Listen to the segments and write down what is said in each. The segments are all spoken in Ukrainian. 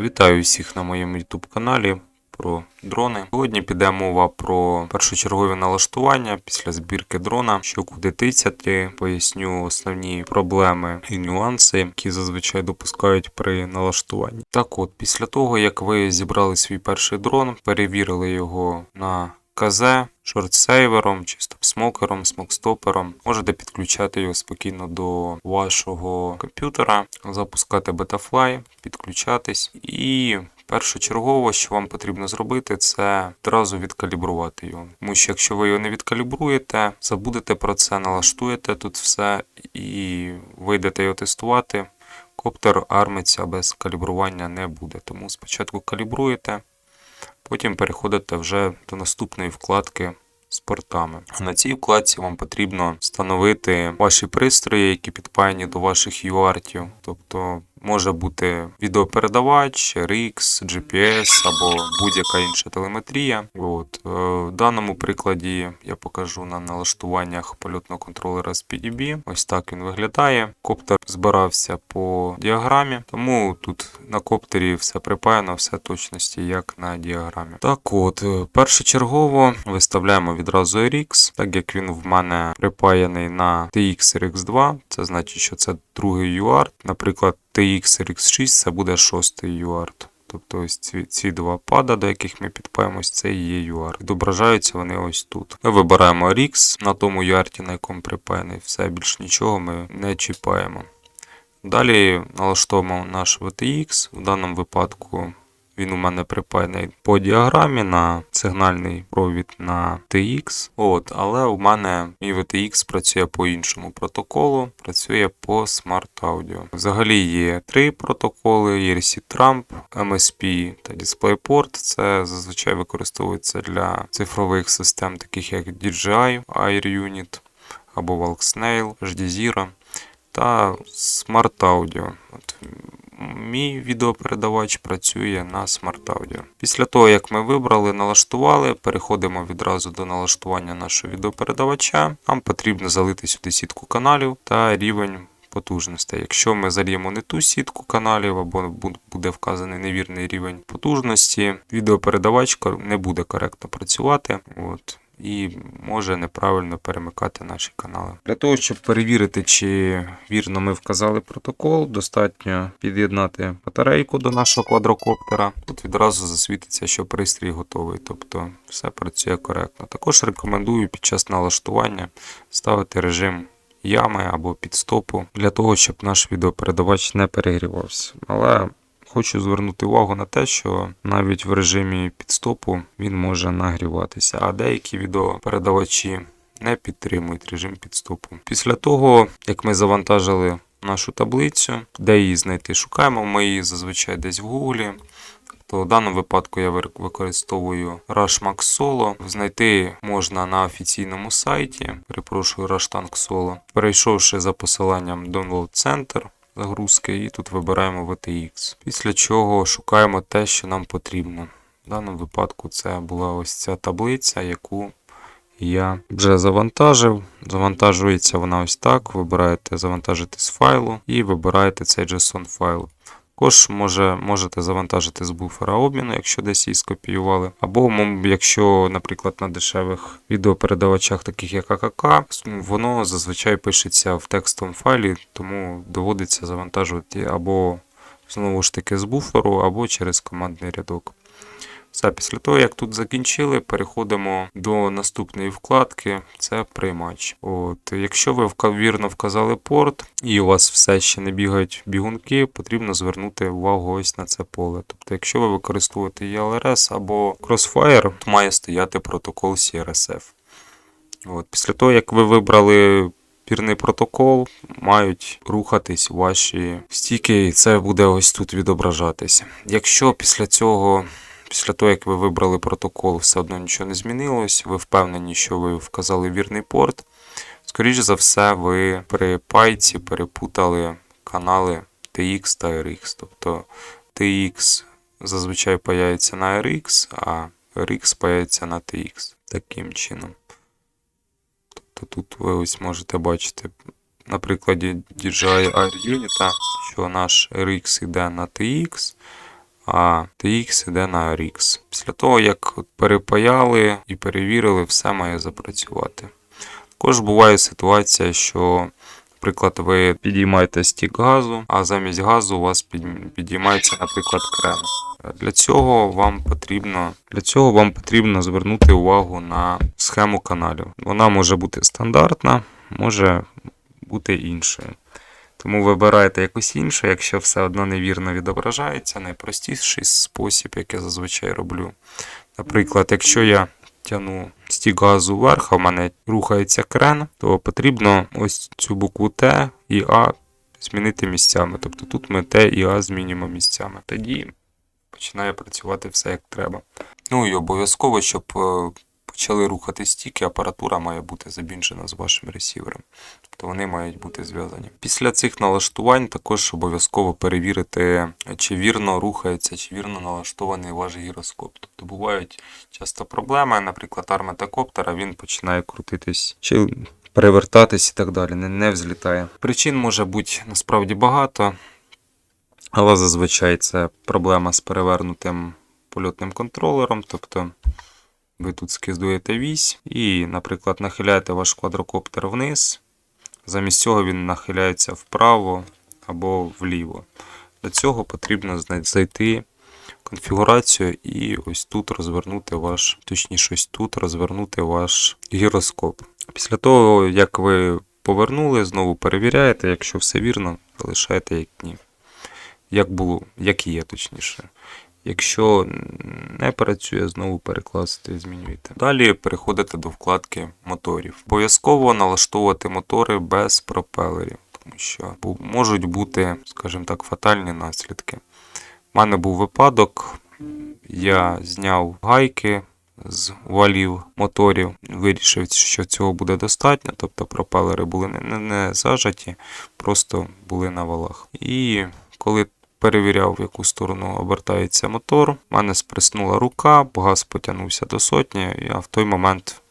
Вітаю всіх на моєму YouTube каналі про дрони. Сьогодні піде мова про першочергові налаштування після збірки дрона, що куди тицяти. Поясню основні проблеми і нюанси, які зазвичай допускають при налаштуванні. Так от, після того як ви зібрали свій перший дрон, перевірили його на КЗ, шортсейвером чи стопсмокером, смокстопером. Можете підключати його спокійно до вашого комп'ютера, запускати Betafly, підключатись. І першочергово, що вам потрібно зробити, це одразу відкалібрувати його. Тому що якщо ви його не відкалібруєте, забудете про це, налаштуєте тут все і вийдете його тестувати. Коптер армиться без калібрування не буде. Тому спочатку калібруєте. Потім переходите вже до наступної вкладки з портами. На цій вкладці вам потрібно встановити ваші пристрої, які підпаяні до ваших UART. Тобто може бути відеопередавач, RX, GPS або будь-яка інша телеметрія. От. е, В даному прикладі я покажу на налаштуваннях польотного контролера з PDB. Ось так він виглядає. Коптер збирався по діаграмі, тому тут на коптері все припаяно, все точності, як на діаграмі. Так от, е, першочергово виставляємо відразу RX, так як він в мене припаяний на TX RX2, це значить, що це другий UART. Наприклад, TX RX6 це буде шостий UART. Тобто ось ці, ці два пада, до яких ми підпаємось, це і є UART. Відображаються вони ось тут. Ми вибираємо RX на тому UART, на якому припаяний. Все, більш нічого ми не чіпаємо. Далі налаштовуємо наш VTX. В даному випадку він у мене припаяний по діаграмі на сигнальний провід на TX. От, але у мене і VTX працює по іншому протоколу, працює по Smart Audio. Взагалі є три протоколи: ERC Trump, MSP та DisplayPort. Це зазвичай використовується для цифрових систем, таких як DJI, Air Unit або Valksnail, HDZero та Smart Audio. От, Мій відеопередавач працює на Smart Audio. Після того, як ми вибрали, налаштували, переходимо відразу до налаштування нашого відеопередавача. Нам потрібно залити сюди сітку каналів та рівень потужностей. Якщо ми зальємо не ту сітку каналів або буде вказаний невірний рівень потужності, відеопередавач не буде коректно працювати. От. І може неправильно перемикати наші канали. Для того, щоб перевірити, чи вірно ми вказали протокол, достатньо під'єднати батарейку до нашого квадрокоптера. Тут відразу засвітиться, що пристрій готовий, тобто все працює коректно. Також рекомендую під час налаштування ставити режим ями або підстопу для того, щоб наш відеопередавач не перегрівався. Але Хочу звернути увагу на те, що навіть в режимі підстопу він може нагріватися, а деякі відеопередавачі не підтримують режим підстопу. Після того, як ми завантажили нашу таблицю, де її знайти, шукаємо ми її зазвичай десь в Гуглі. То в даному випадку я використовую Rush Max Solo. Знайти можна на офіційному сайті. Перепрошую Rush Tank Solo. Перейшовши за посиланням Download Center, загрузки, і тут вибираємо VTX. Після чого шукаємо те, що нам потрібно. В даному випадку це була ось ця таблиця, яку я вже завантажив. Завантажується вона ось так. Вибираєте завантажити з файлу і вибираєте цей JSON файл. Також може, можете завантажити з буфера обміну, якщо десь її скопіювали. Або якщо, наприклад, на дешевих відеопередавачах, таких як АКК, воно зазвичай пишеться в текстовому файлі, тому доводиться завантажувати або знову ж таки з буферу, або через командний рядок. Все, після того, як тут закінчили, переходимо до наступної вкладки. Це приймач. От, якщо ви вірно вказали порт і у вас все ще не бігають бігунки, потрібно звернути увагу ось на це поле. Тобто, якщо ви використовуєте ELRS або Crossfire, то має стояти протокол CRSF. От, після того, як ви вибрали пірний протокол, мають рухатись ваші стіки, і це буде ось тут відображатися. Якщо після цього Після того, як ви вибрали протокол, все одно нічого не змінилось, ви впевнені, що ви вказали вірний порт. Скоріше за все, ви при пайці перепутали канали TX та RX. Тобто TX зазвичай паяється на RX, а RX паяється на TX. Таким чином. Тобто тут ви ось можете бачити на прикладі DJI Air Unit, що наш RX йде на TX, а TX йде на RX. Після того, як перепаяли і перевірили, все має запрацювати. Також буває ситуація, що, наприклад, ви підіймаєте стік газу, а замість газу у вас підіймається, наприклад, крем. Для цього вам потрібно для цього вам потрібно звернути увагу на схему каналів. Вона може бути стандартна, може бути іншою. Тому вибирайте якусь іншу, якщо все одно невірно відображається, найпростіший спосіб, як я зазвичай роблю. Наприклад, якщо я тягну стік газу вверх, а в мене рухається крен, то потрібно ось цю букву Т і А змінити місцями. Тобто тут ми Т і А змінюємо місцями. Тоді починає працювати все як треба. Ну і обов'язково, щоб е, почали рухати стіки, апаратура має бути забінжена з вашим ресівером. Тобто вони мають бути зв'язані. Після цих налаштувань також обов'язково перевірити, чи вірно рухається, чи вірно налаштований ваш гіроскоп. Тобто бувають часто проблеми, наприклад, арметакоптера, він починає крутитись чи перевертатись і так далі, не, не взлітає. Причин може бути насправді багато, але зазвичай це проблема з перевернутим польотним контролером. Тобто ви тут скиздуєте вісь і, наприклад, нахиляєте ваш квадрокоптер вниз. Замість цього він нахиляється вправо або вліво. Для цього потрібно зайти в конфігурацію і ось тут розвернути ваш, точніше, ось тут розвернути ваш гіроскоп. Після того, як ви повернули, знову перевіряєте, якщо все вірно, залишаєте як ні. Як було, як є, точніше. Якщо не працює, знову перекласти, змінюєте. Далі переходите до вкладки моторів. Обов'язково налаштовувати мотори без пропелерів, тому що можуть бути, скажімо так, фатальні наслідки. У мене був випадок, я зняв гайки з валів моторів, вирішив, що цього буде достатньо, тобто пропелери були не, не, не зажаті, просто були на валах. І коли перевіряв, в яку сторону обертається мотор. У мене спреснула рука, газ потягнувся до сотні, а в той момент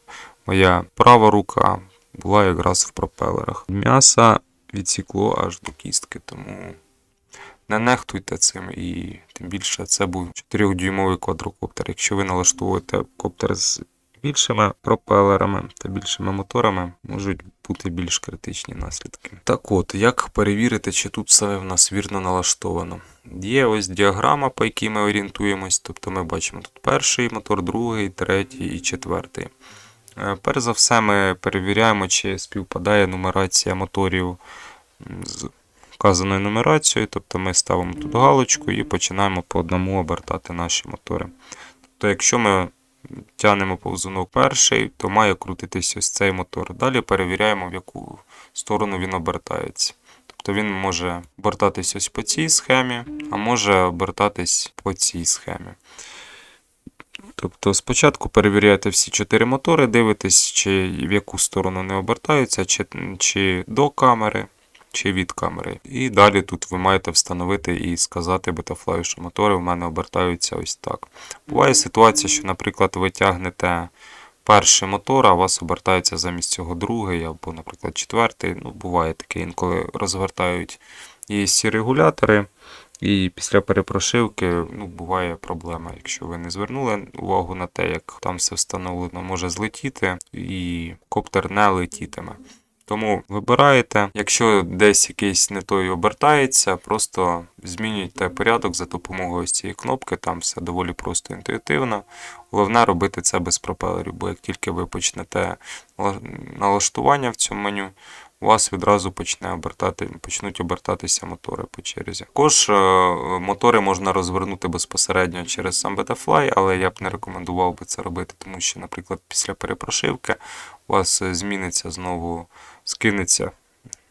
моя права рука була якраз в пропелерах. М'яса відсікло аж до кістки, тому не нехтуйте цим і тим більше це був 4-дюймовий квадрокоптер. Якщо ви налаштовуєте коптер з більшими пропелерами та більшими моторами, можуть бути більш критичні наслідки. Так от, як перевірити, чи тут все в нас вірно налаштовано? Є ось діаграма, по якій ми орієнтуємось. Тобто ми бачимо тут перший мотор, другий, третій і четвертий. Е, Перш за все, ми перевіряємо, чи співпадає нумерація моторів з вказаною нумерацією. Тобто ми ставимо тут галочку і починаємо по одному обертати наші мотори. Тобто, якщо ми тягнемо повзунок перший, то має крутитись ось цей мотор. Далі перевіряємо, в яку сторону він обертається. Тобто він може обертатись ось по цій схемі, а може обертатись по цій схемі. Тобто спочатку перевіряєте всі чотири мотори, дивитесь, чи в яку сторону вони обертаються, чи, чи до камери, чи від камери. І далі тут ви маєте встановити і сказати Betafly, що мотори в мене обертаються ось так. Буває ситуація, що, наприклад, ви тягнете перший мотор, а у вас обертається замість цього другий, або, наприклад, четвертий. Ну, буває таке, інколи розвертають ESC регулятори. І після перепрошивки ну, буває проблема. Якщо ви не звернули увагу на те, як там все встановлено, може злетіти, і коптер не летітиме. Тому вибираєте, якщо десь якийсь не той обертається, просто змінюйте порядок за допомогою цієї кнопки, там все доволі просто інтуїтивно. Головне робити це без пропелерів, бо як тільки ви почнете налаштування в цьому меню, у вас відразу почне обертати, почнуть обертатися мотори по черзі. Також е, мотори можна розвернути безпосередньо через сам Betafly, але я б не рекомендував би це робити, тому що, наприклад, після перепрошивки у вас е, зміниться знову, скинеться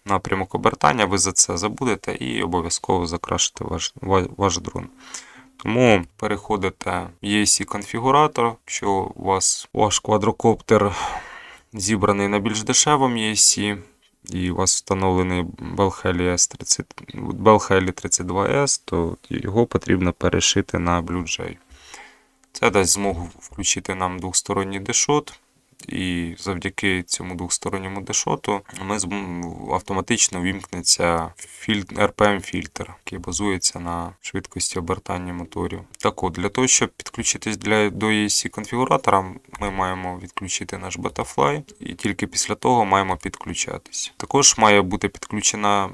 напрямок обертання, ви за це забудете і обов'язково закрашите ваш, ваш дрон. Тому переходите в EAC конфігуратор, якщо у вас ваш квадрокоптер зібраний на більш дешевому EAC, і у вас встановлений Bell S30, Bell 32S, то його потрібно перешити на Blue. Це дасть змогу включити нам двосторонній дешот і завдяки цьому двосторонньому дешоту ми автоматично вімкнеться філь... RPM-фільтр, який базується на швидкості обертання моторів. Так от, для того, щоб підключитись для, до ESC конфігуратора, ми маємо відключити наш Betafly і тільки після того маємо підключатись. Також має бути підключена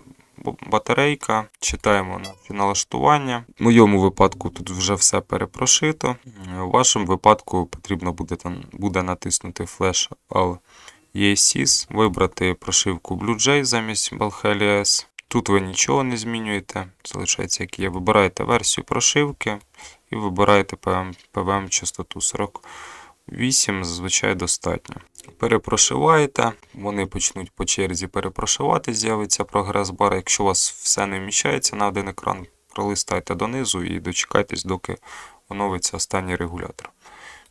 батарейка. Читаємо наші налаштування. В моєму випадку тут вже все перепрошито. У вашому випадку потрібно буде там, буде натиснути флеш All ESIS, вибрати прошивку BlueJ замість Balhelia S. Тут ви нічого не змінюєте, залишається, як є. Вибираєте версію прошивки і вибираєте PWM частоту 40. 8 зазвичай достатньо. Перепрошиваєте, вони почнуть по черзі перепрошивати, з'явиться прогрес-бар. Якщо у вас все не вміщається на один екран, пролистайте донизу і дочекайтесь, доки оновиться останній регулятор.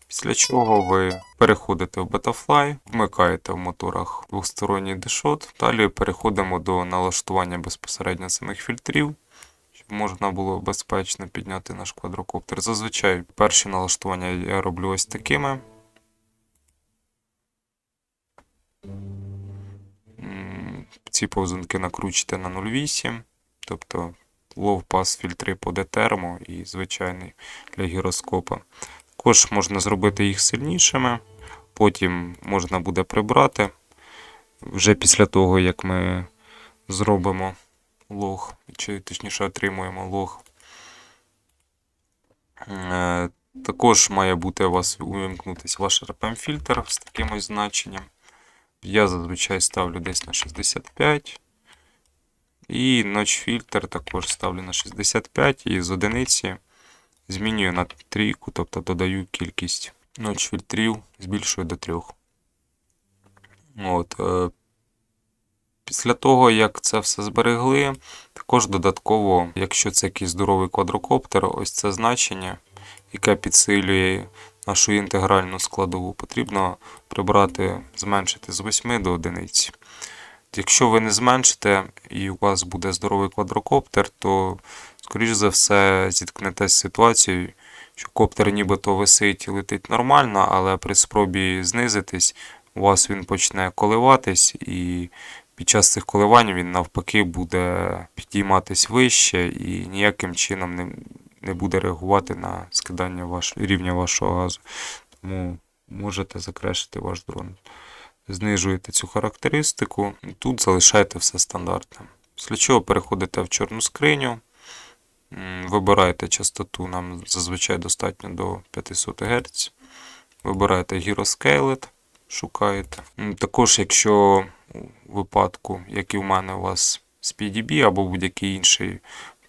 Після чого ви переходите в Betafly, вмикаєте в моторах двосторонній дешот. Далі переходимо до налаштування безпосередньо самих фільтрів щоб можна було безпечно підняти наш квадрокоптер. Зазвичай перші налаштування я роблю ось такими. Ці повзунки накручуйте на 0,8, тобто low pass фільтри по детермо і звичайний для гіроскопа. Також можна зробити їх сильнішими, потім можна буде прибрати вже після того, як ми зробимо лог, чи точніше отримуємо лог. Е, Також має бути у вас увімкнутися ваш RPM-фільтр з таким ось значенням. Я зазвичай ставлю десь на 65. І ночь фільтр також ставлю на 65 і з одиниці змінюю на трійку, тобто додаю кількість ноч фільтрів, збільшую до трьох. От, е, після того, як це все зберегли, також додатково, якщо це якийсь здоровий квадрокоптер, ось це значення, яке підсилює нашу інтегральну складову, потрібно прибрати, зменшити з 8 до одиниці. Якщо ви не зменшите і у вас буде здоровий квадрокоптер, то, скоріш за все, зіткнетесь з ситуацією, що коптер нібито висить і летить нормально, але при спробі знизитись, у вас він почне коливатись, і під час цих коливань він навпаки буде підійматись вище і ніяким чином не, не буде реагувати на скидання ваш, рівня вашого газу. Тому можете закрешити ваш дрон знижуєте цю характеристику, і тут залишаєте все стандартне. Після чого переходите в чорну скриню, вибираєте частоту, нам зазвичай достатньо до 500 Гц. Вибираєте Gyroscaled, шукаєте. Також, якщо у випадку, як і в мене, у вас з PDB або будь-який інший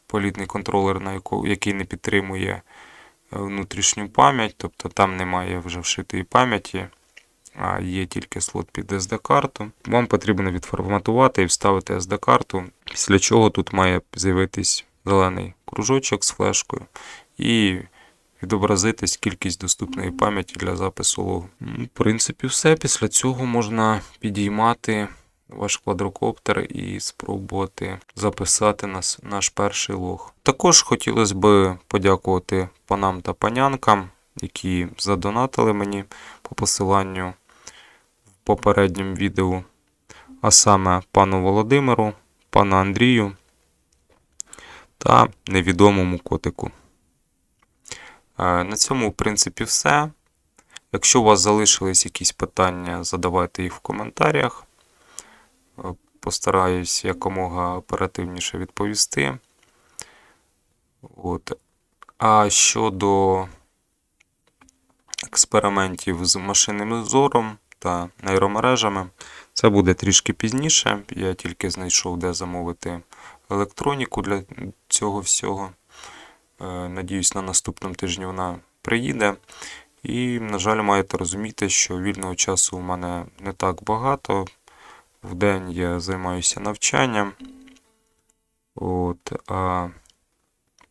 політний контролер, на який не підтримує е, внутрішню пам'ять, тобто там немає вже вшитої пам'яті, а є тільки слот під SD-карту. Вам потрібно відформатувати і вставити SD-карту, після чого тут має з'явитись зелений кружочок з флешкою і відобразитись кількість доступної пам'яті для запису логу. В принципі, все. Після цього можна підіймати ваш квадрокоптер і спробувати записати нас, наш перший лог. Також хотілося б подякувати панам та панянкам, які задонатили мені по посиланню в попередньому відео, а саме пану Володимиру, пану Андрію та невідомому котику. Е, На цьому, в принципі, все. Якщо у вас залишились якісь питання, задавайте їх в коментарях. Е, Постараюсь якомога оперативніше відповісти. От. А щодо експериментів з машинним зором та нейромережами, це буде трішки пізніше. Я тільки знайшов, де замовити електроніку для цього всього. Е, Надіюсь, на наступному тижні вона приїде. І, на жаль, маєте розуміти, що вільного часу у мене не так багато. В день я займаюся навчанням. От, а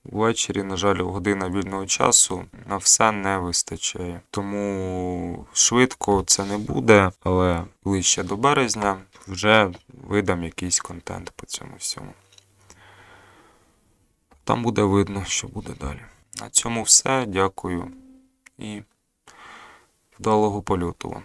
ввечері, на жаль, година вільного часу на все не вистачає. Тому швидко це не буде, але ближче до березня вже видам якийсь контент по цьому всьому. Там буде видно, що буде далі. На цьому все. Дякую і вдалого польоту вам.